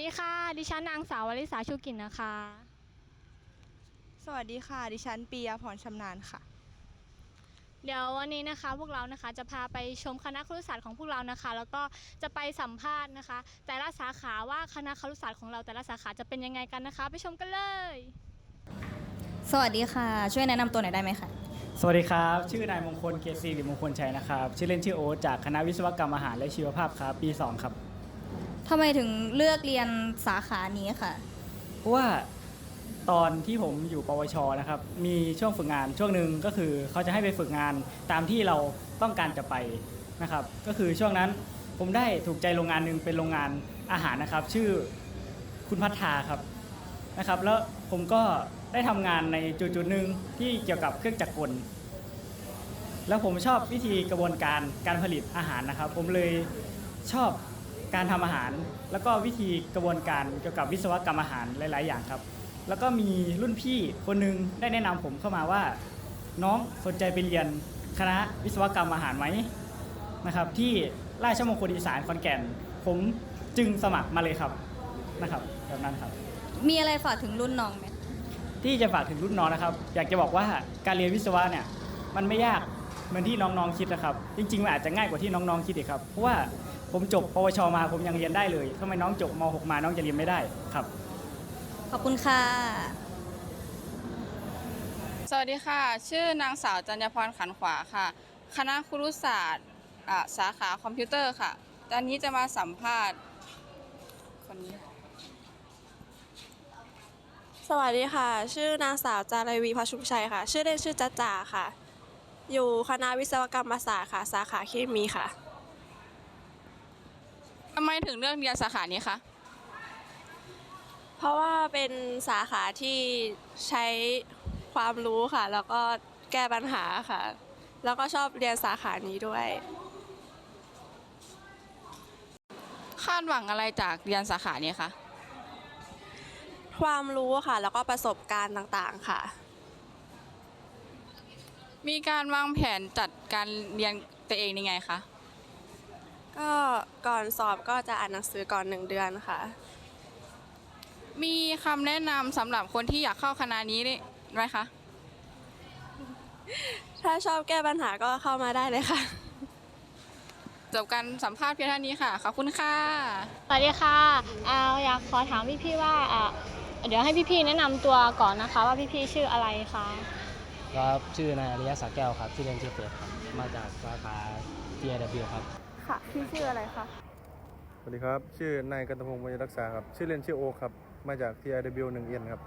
ดีค่ะ ดิฉันนางสาววลิสาชูกินนะคะ สวัสดีค่ะ ดิฉันปียาพรชำนาญค่ะ เดี๋ยววันนี้นะคะพวกเรานะคะจะพาไปชมคณะครุศาสตร์ของพวกเรานะคะ แล้วก็จะไปสัมภาษณ์นะคะ แต่ละสาขาว่าคณะครุศาสตร์ของเราแต่ละสาขาจะเป็นยังไงกันนะคะ ไปชมกันเลย สวัสดีค่ะ ช่วยแนะนำตัวหน่อยได้ไหมคะสวัสดีครับ ชื่อนายมงคลเกษรีหรือมงคลชัยนะครับ ชื่อเล่นชื่อโอ๊ตจากคณะวิศวกรรมอาหารและชีวภาพครับ ปี 2 ครับ ทำไมถึงเลือกเรียนสาขานี้ค่ะ เพราะว่าตอนที่ผมอยู่ปวชนะครับมีช่วงฝึกงานช่วงหนึ่งก็คือเขาจะให้ไปฝึกงานตามที่เราต้องการจะไปนะครับ ก็คือช่วงนั้นผมได้ถูกใจโรงงานหนึ่งเป็นโรงงานอาหารนะครับ ชื่อคุณพัฒนาครับนะครับ แล้วผมก็ได้ทำงานในจุดๆหนึ่งที่เกี่ยวกับเครื่องจักรกล แล้วผมชอบวิธีกระบวนการการผลิตอาหารนะครับ ผมเลยชอบ การทำอาหาร แล้วก็วิธีกระบวนการเกี่ยวกับวิศวกรรมอาหารหลาย ๆ อย่างครับ แล้วก็มีรุ่นพี่คนหนึงได้แนะนำผมเข้ามาว่า น้องสนใจไปเรียนคณะวิศวกรรมอาหารไหมนะครับ ที่ราชมงคลอีสานขอนแก่น ผมจึงสมัครมาเลยครับนะครับแบบนั้นครับ มีอะไรฝากถึงรุ่นน้องไหมที่จะฝากถึงรุ่นน้องนะครับ อยากจะบอกว่าการเรียนวิศวะเนี่ยมันไม่ยาก เหมือนที่น้องๆคิดนะครับ จริงๆมันอาจจะง่ายกว่าที่น้องๆคิดอีกครับ เพราะว่าผมจบปวชมาผมยังเรียนได้เลยทำไมน้องจบม .6 มาน้องจะเรียนไม่ได้ครับ ขอบคุณค่ะ สวัสดีค่ะ ชื่อนางสาวจัญญพรขันขวาค่ะ คณะครุศาสตร์อะสาขาคอมพิวเตอร์ค่ะ ตอนนี้จะมาสัมภาษณ์คนนี้ค่ะ สวัสดีค่ะ ชื่อนางสาวจารวีพชุมชัยค่ะ ชื่อเล่นชื่อจ๊ะจ๋าค่ะ อยู่คณะวิศวกรรมศาสตร์ค่ะ สาขาเคมีค่ะ ทำไมถึงเลือกเรียนสาขานี้คะ เพราะว่าเป็นสาขาที่ใช้ความรู้ค่ะ แล้วก็แก้ปัญหาค่ะ แล้วก็ชอบเรียนสาขานี้ด้วย คาดหวังอะไรจากเรียนสาขานี้คะ ความรู้ค่ะ แล้วก็ประสบการณ์ต่างๆค่ะ มีการวางแผนจัดการเรียนตัวเองยังไงคะ ก็ก่อนสอบก็จะอ่านหนังสือก่อนหนึ่งเดือนค่ะ มีคำแนะนำสำหรับคนที่อยากเข้าคณะนี้ไหมคะ ถ้าชอบแก้ปัญหาก็เข้ามาได้เลยค่ะ จบการสัมภาษณ์เพียงเท่านี้ค่ะ ขอบคุณค่ะ สวัสดีค่ะเอาอยากขอถามพี่ๆว่าอะเดี๋ยวให้พี่ๆแนะนำตัวก่อนนะคะ ว่าพี่ๆชื่ออะไรคะ ครับชื่อนายอริยะสาแก้วครับชื่อเล่นชื่อเฟิร์สครับมาจากสาขา TIW ครับ ค่ะ พี่ชื่ออะไรคะ สวัสดีครับ ชื่อนายกันตพงศ์มยรักษาครับ ชื่อเล่นชื่อโอคครับ มาจาก TIW 1 n ครับ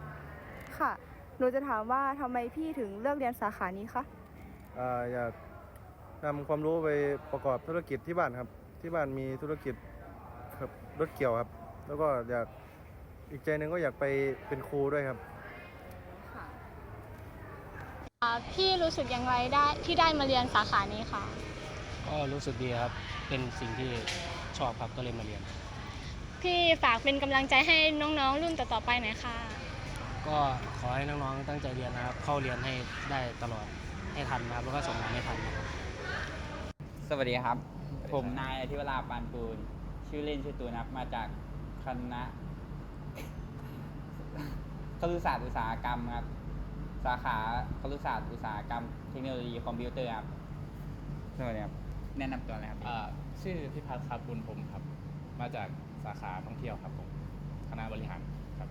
ค่ะ หนูจะถามว่าทำไมพี่ถึงเลือกเรียนสาขานี้คะ อ่าอยากนำความรู้ไปประกอบธุรกิจที่บ้านครับ ที่บ้านมีธุรกิจครับรถเกี่ยวครับ แล้วก็อยากอีกใจหนึ่งก็อยากไปเป็นครูด้วยครับอ่า พี่รู้สึกอย่างไรได้ที่ได้มาเรียนสาขานี้ค่ะ ก็รู้สึกดีครับ เป็นสิ่งที่ชอบครับก็เลยมาเรียน พี่ฝากเป็นกำลังใจให้น้องๆ รุ่นต่อๆไปหน่อยค่ะ ก็ขอให้น้องๆตั้งใจเรียนนะครับ เข้าเรียนให้ได้ตลอดให้ทันนะครับ แล้วก็ส่งงานให้ทันนะครับ สวัสดีครับ ผมนายอธิวราปานปูน ชื่อเล่นชื่อตูนครับมาจากคณะ ครุศาสตร์อุตสาหกรรมครับ สาขาครุศาสตร์อุตสาหกรรมเทคโนโลยีคอมพิวเตอร์ครับสวัสดีครับแนะนำตัวเลยครับอ่าชื่อพิพัฒน์ครับบุญผมครับ มาจากสาขาท่องเที่ยวครับผมคณะบริหารครับ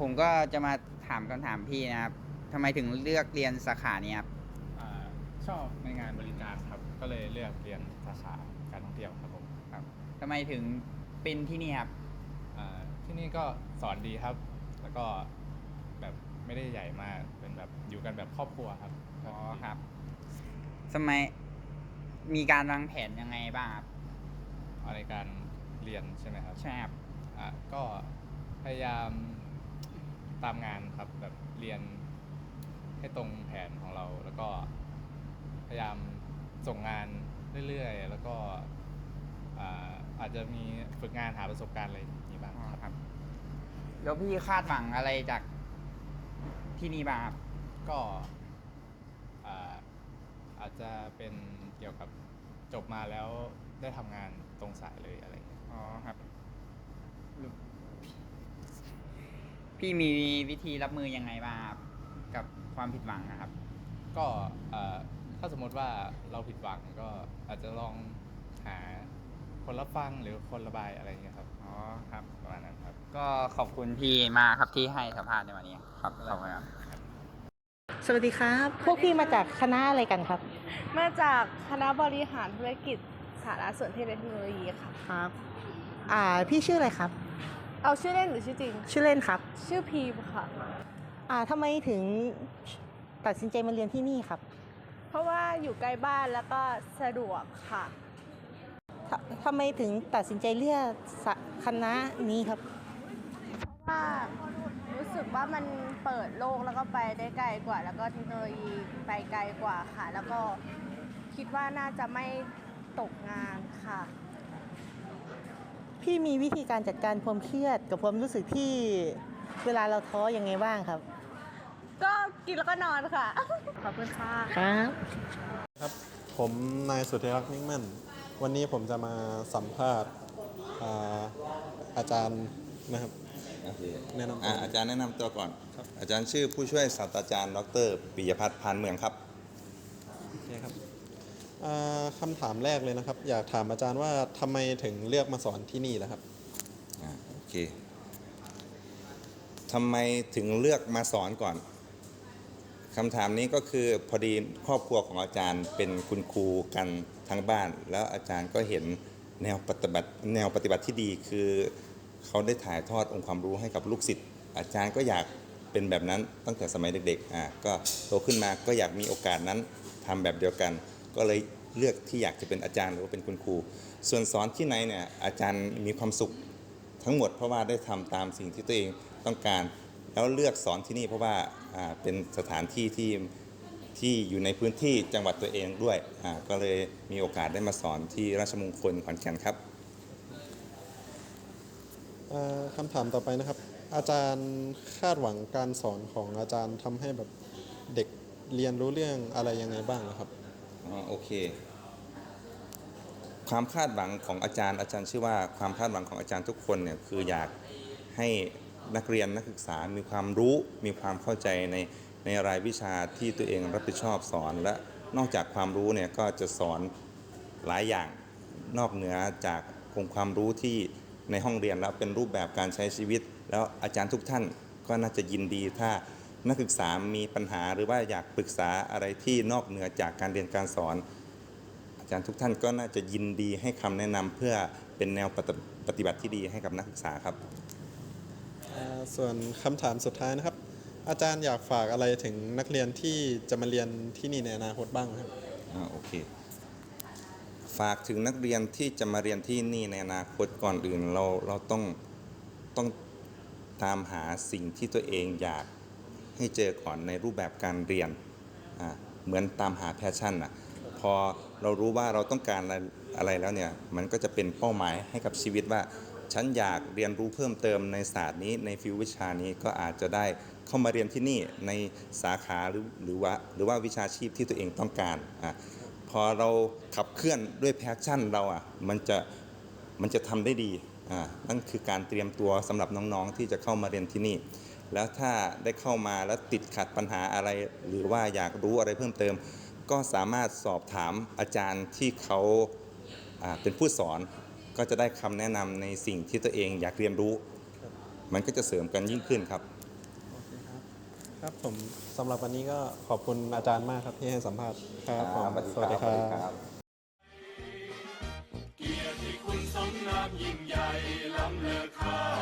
ผมก็จะมาถามคำถามพี่นะครับทำไมถึงเลือกเรียนสาขานี้ครับอาชอบในงานบริการครับ ก็เลยเลือกเรียนสาขาการท่องเที่ยวครับผมครับทำไมถึงเป็นที่นี่ครับ อ่าที่นี่ก็สอนดีครับ แล้วก็แบบ ไม่ได้ใหญ่มากเป็นแบบอยู่กันแบบครอบครัวครับอ๋อครับ สมัยมีการวางแผนยังไงบ้างครับเอาในการเรียนใช่ไหมครับใช่ครับอ่าก็พยายามตามงานครับแบบเรียนให้ตรงแผนของเรา แล้วก็พยายามส่งงานเรื่อยๆ แล้วก็อ่าอาจจะมีฝึกงานหาประสบการณ์อะไรอย่างนี้บ้างอ๋อครับครับแล้วพี่คาดหวังอะไรจาก ที่นี่มาก็อาจจะเป็นเกี่ยวกับจบมาแล้วได้ทำงานตรงสายเลยอะไรอ๋อครับ พี่มีวิธีรับมือยังไงบ้างกับความผิดหวังนะครับ ก็ถ้าสมมติว่าเราผิดหวังก็อาจจะลองหา คนรับฟังหรือคนระบายอะไรอย่างเงี้ยครับ อ๋อครับประมาณนั้นครับ ก็ขอบคุณพี่มากครับที่ให้สัมภาษณ์ในวันนี้ครับขอบคุณครับ สวัสดีครับ พวกพี่มาจากคณะอะไรกันครับ มาจากคณะบริหารธุรกิจสารสนเทศและเทคโนโลยีค่ะ ครับ อ่า พี่ชื่ออะไรครับ เอาชื่อเล่นหรือชื่อจริง ชื่อเล่นครับ ชื่อพีมค่ะ อ่าทำไมถึงตัดสินใจมาเรียนที่นี่ครับ เพราะว่าอยู่ใกล้บ้านแล้วก็สะดวกค่ะ ททำไมถึงตัดสินใจเลือกสะคณะนี้ครับว่ารู้สึกว่ามันเปิดโลกแล้วก็ไปได้ไกลกว่า แล้วก็เทคโนโลยีไปไกลกว่าค่ะ แล้วก็คิดว่าน่าจะไม่ตกงานค่ะ พี่มีวิธีการจัดการความเครียดกับความรู้สึกที่เวลาเราท้อยังไงบ้างครับ ก็กินแล้วก็นอนค่ะ ขอบคุณค่ะ ครับ ครับ ผมนายสุธิรักษ์นิ่งมั่น วันนี้ผมจะมาสัมภาษณ์อ่าอาจารย์นะครับแนะนำตัว อ่าอาจารย์แนะนำตัวก่อนอาจารย์ชื่อผู้ช่วยศาสตราจารย์ดรปิยพัฒน์พานเมืองครับ โอเคครับอ่าคำถามแรกเลยนะครับ อยากถามอาจารย์ว่าทำไมถึงเลือกมาสอนที่นี่ล่ะครับ อ่าโอเคทำไมถึงเลือกมาสอนก่อนคำถามนี้ก็คือพอดีครอบครัวของอาจารย์เป็นคุณครูกัน ทั้งบ้าน แล้วอาจารย์ก็เห็นแนวปฏิบัติแนวปฏิบัติที่ดีคือเขาได้ถ่ายทอดองค์ความรู้ให้กับลูกศิษย์อาจารย์ก็อยากเป็นแบบนั้นตั้งแต่สมัยเด็กๆอ่าก็โตขึ้นมาก็อยากมีโอกาสนั้นทำแบบเดียวกัน ก็เลยเลือกที่อยากจะเป็นอาจารย์หรือว่าเป็นคุณครู ส่วนสอนที่ไหนเนี่ยอาจารย์มีความสุขทั้งหมดเพราะว่าได้ทำตามสิ่งที่ตัวเองต้องการ แล้วเลือกสอนที่นี่เพราะว่าเป็นสถานที่ที่ ที่อยู่ในพื้นที่จังหวัดตัวเองด้วยอ่าก็เลยมีโอกาสได้มาสอนที่ราชมงคลขอนแก่นครับอ่าคำถามต่อไปนะครับ อาจารย์คาดหวังการสอนของอาจารย์ทำให้แบบเด็กเรียนรู้เรื่องอะไรยังไงบ้างนะครับอ๋อโอเค ความคาดหวังของอาจารย์อาจารย์เชื่อว่าความคาดหวังของอาจารย์ทุกคนเนี่ยคืออยากให้นักเรียนนักศึกษามีความรู้มีความเข้าใจใน ในรายวิชาที่ตัวเองรับผิดชอบสอน และนอกจากความรู้เนี่ยก็จะสอนหลายอย่างนอกเหนือจากองค์ความรู้ที่ในห้องเรียนแล้วเป็นรูปแบบการใช้ชีวิต แล้วอาจารย์ทุกท่านก็น่าจะยินดีถ้านักศึกษามีปัญหาหรือว่าอยากปรึกษาอะไรที่นอกเหนือจากการเรียนการสอน อาจารย์ทุกท่านก็น่าจะยินดีให้คำแนะนำเพื่อเป็นแนวปฏิบัติที่ดีให้กับนักศึกษาครับส่วนคำถามสุดท้ายนะครับ อาจารย์อยากฝากอะไรถึงนักเรียนที่จะมาเรียนที่นี่ในอนาคตบ้างครับอ่าโอเคฝากถึงนักเรียนที่จะมาเรียนที่นี่ในอนาคตก่อนอื่นเราเราต้องต้องตามหาสิ่งที่ตัวเองอยากให้เจอก่อนในรูปแบบการเรียนอ่าเหมือนตามหาแพชชั่นอะพอเรารู้ว่าเราต้องการอะไรอะไรแล้วเนี่ยมันก็จะเป็นเป้าหมายให้กับชีวิตว่า ฉันอยากเรียนรู้เพิ่มเติมในศาสตร์นี้ในฟิววิชานี้ก็อาจจะได้ เข้ามาเรียนที่นี่ในสาขาหรือหรือว่าหรือว่าวิชาชีพที่ตัวเองต้องการอะพอเราขับเคลื่อนด้วยแพชชั่นเราอะมันจะมันจะทำได้ดีอ่านั่นคือการเตรียมตัวสำหรับน้องๆที่จะเข้ามาเรียนที่นี่ แล้วถ้าได้เข้ามาแล้วติดขัดปัญหาอะไร หรือว่าอยากรู้อะไรเพิ่มเติม ก็สามารถสอบถามอาจารย์ที่เขาอ่าเป็นผู้สอนก็จะได้คำแนะนำในสิ่งที่ตัวเองอยากเรียนรู้ มันก็จะเสริมกันยิ่งขึ้นครับ ครับผมสำหรับวันนี้ก็ขอบคุณอาจารย์มากครับที่ให้สัมภาษณ์ครับผมสวัสดีครับ เกียรติคุณสมนามยิ่งใหญ่ล้ำเลิศค่า